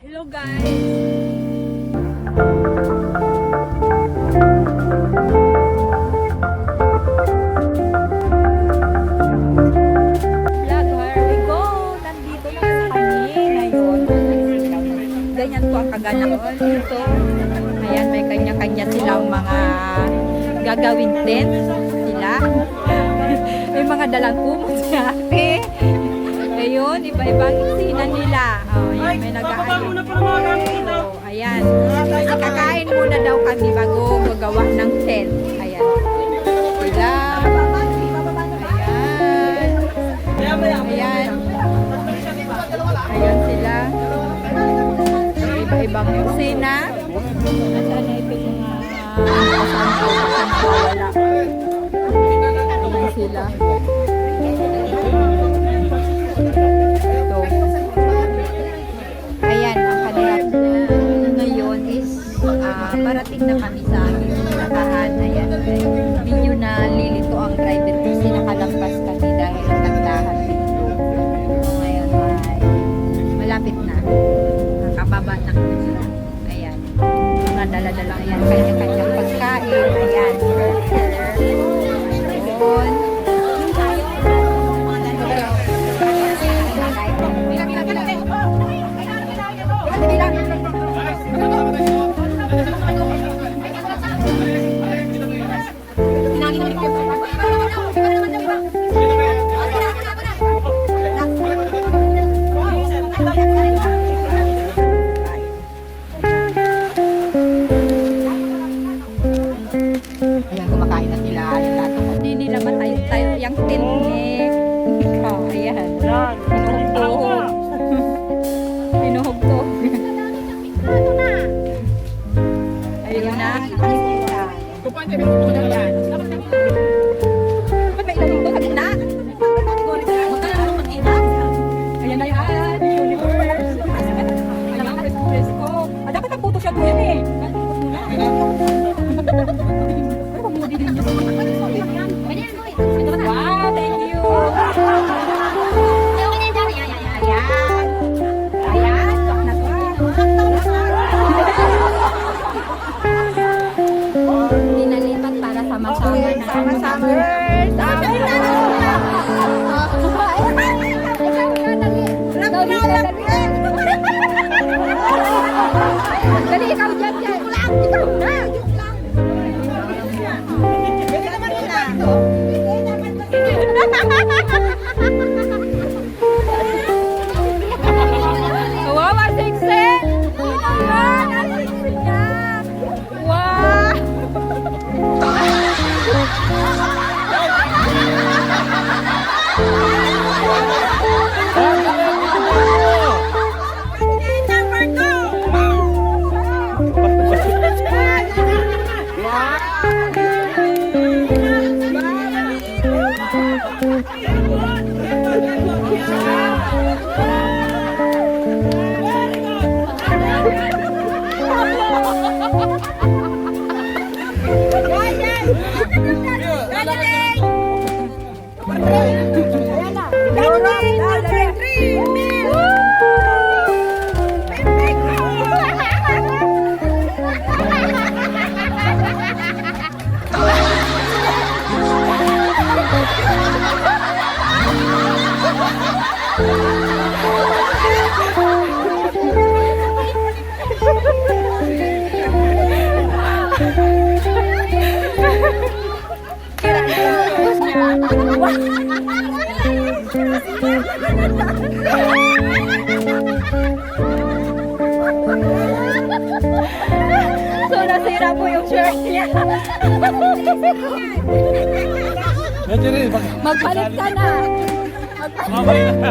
Hello guys! Ganyan po ang kaganaon dito. Ayan, may kanya-kanya silang mga gagawin din sila. may mga dalang kumot si ate. Ayun, iba-ibang sina nila. Oh, ayan, may nag-aayos. Oh, ayan. Kakain muna daw kami bago magawa ng tent. Ayan. Sila. Ayan. Ayan. Ayan sila. Iba-ibang kusina. Nasaan na ito yung mga kasama ko wala. Ayan sila. Parating na kami sa aming puntahan. Ayan, medyo na lilito ang driver kasi nakalampas kami dahil ang tandahan dito. Ngayon ay malapit na. Nakababa na kami. Ayan. Mga dala-dala. Ayan, kanya-kanyang Jadi kau jangan pulang. Gitu. Hey! So, nasira po yung shirt niya. Medyo rin, Magpalit ka na. mamay na.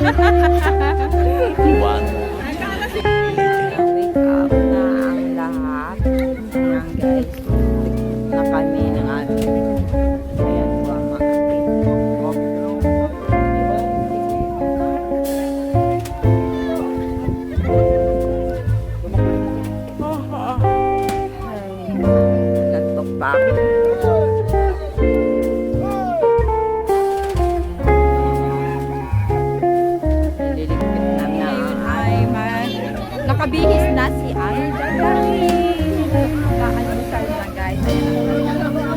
哈哈哈哈管 Nakabihis na si Alda. Nakakalmusal na guys.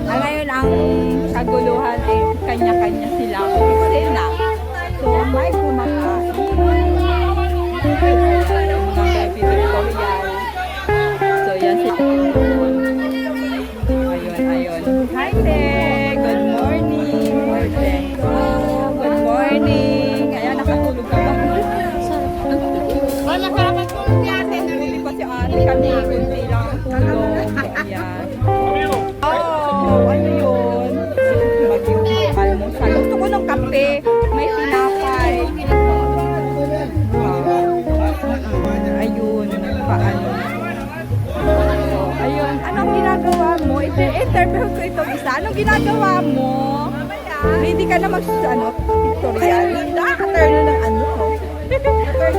Ah, ngayon ang kaguluhan ay kanya-kanya sila. Paano? So, ayun. Anong ginagawa mo? Ito, interview ko itong isa. Anong ginagawa mo? Hindi ka na mag, ano, tutorial. Nakaka-turn na ng ano. Tutorial.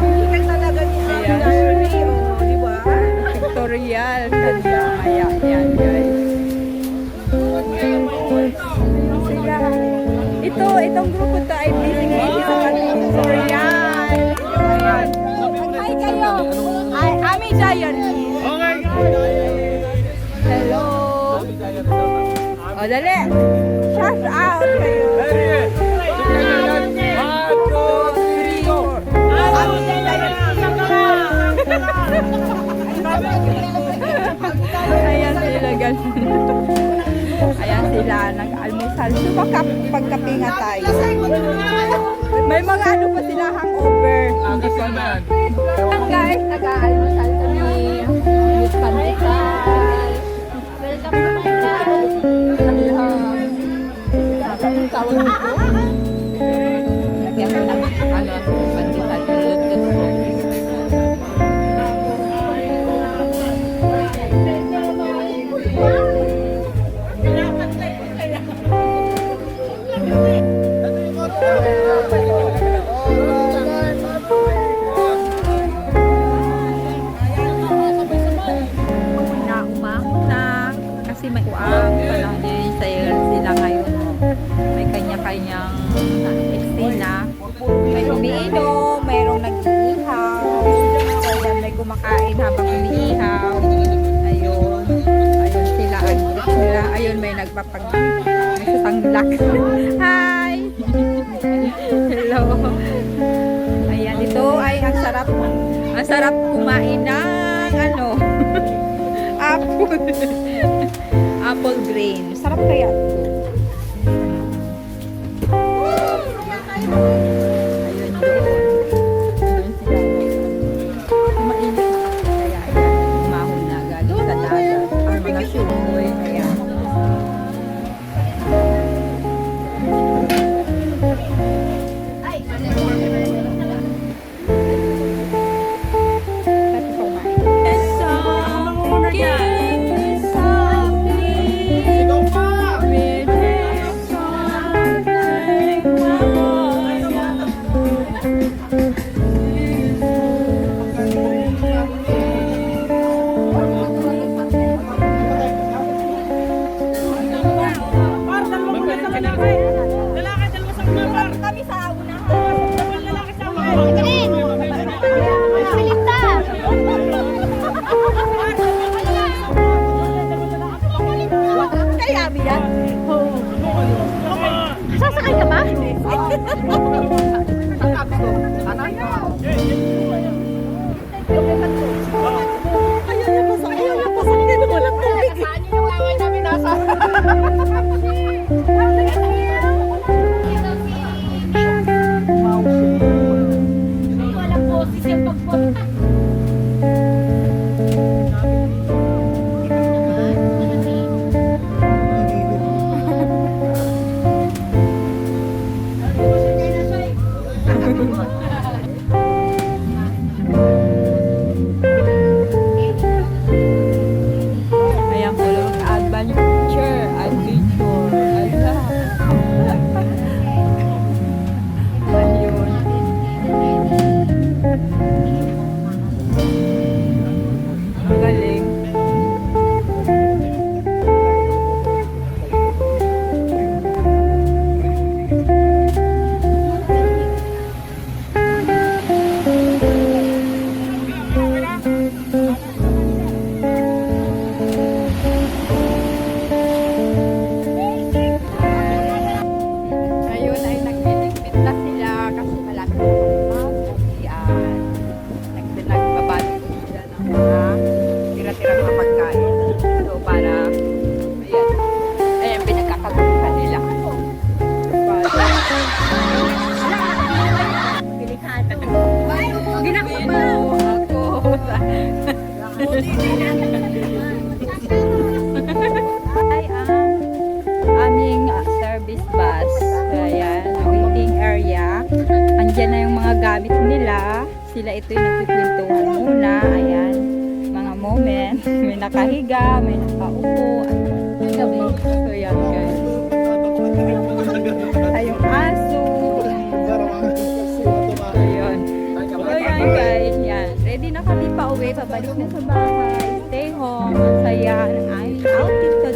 Hindi talaga niya. Ayan. Di ba? Sila, nag-almusal. So, baka pagkape nga tayo. May mga ano pa sila hangover. Hindi pa na. Guys, nag-aalmusal kami. With pandesal. Welcome to my life. Ang tawag nito. Nagpapag may sutanglak hi hello ayan ito ay ang sarap ang sarap kumain ng ano apple. apple grain. Sarap kaya ito. Ayun yan. Sasakay ka ba? Ay, um, ang uh, service bus. Ayan, waiting area. Andiyan na yung mga gamit nila. Sila ito yung nagpipintuhan muna. Ayan, mga moment. May nakahiga, may nakaupo. Ayan. So, yan guys. Ay, aso. Ayun. So, yan guys. Pabalik na sa bahay. Stay home. Ang saya ng aming outing today.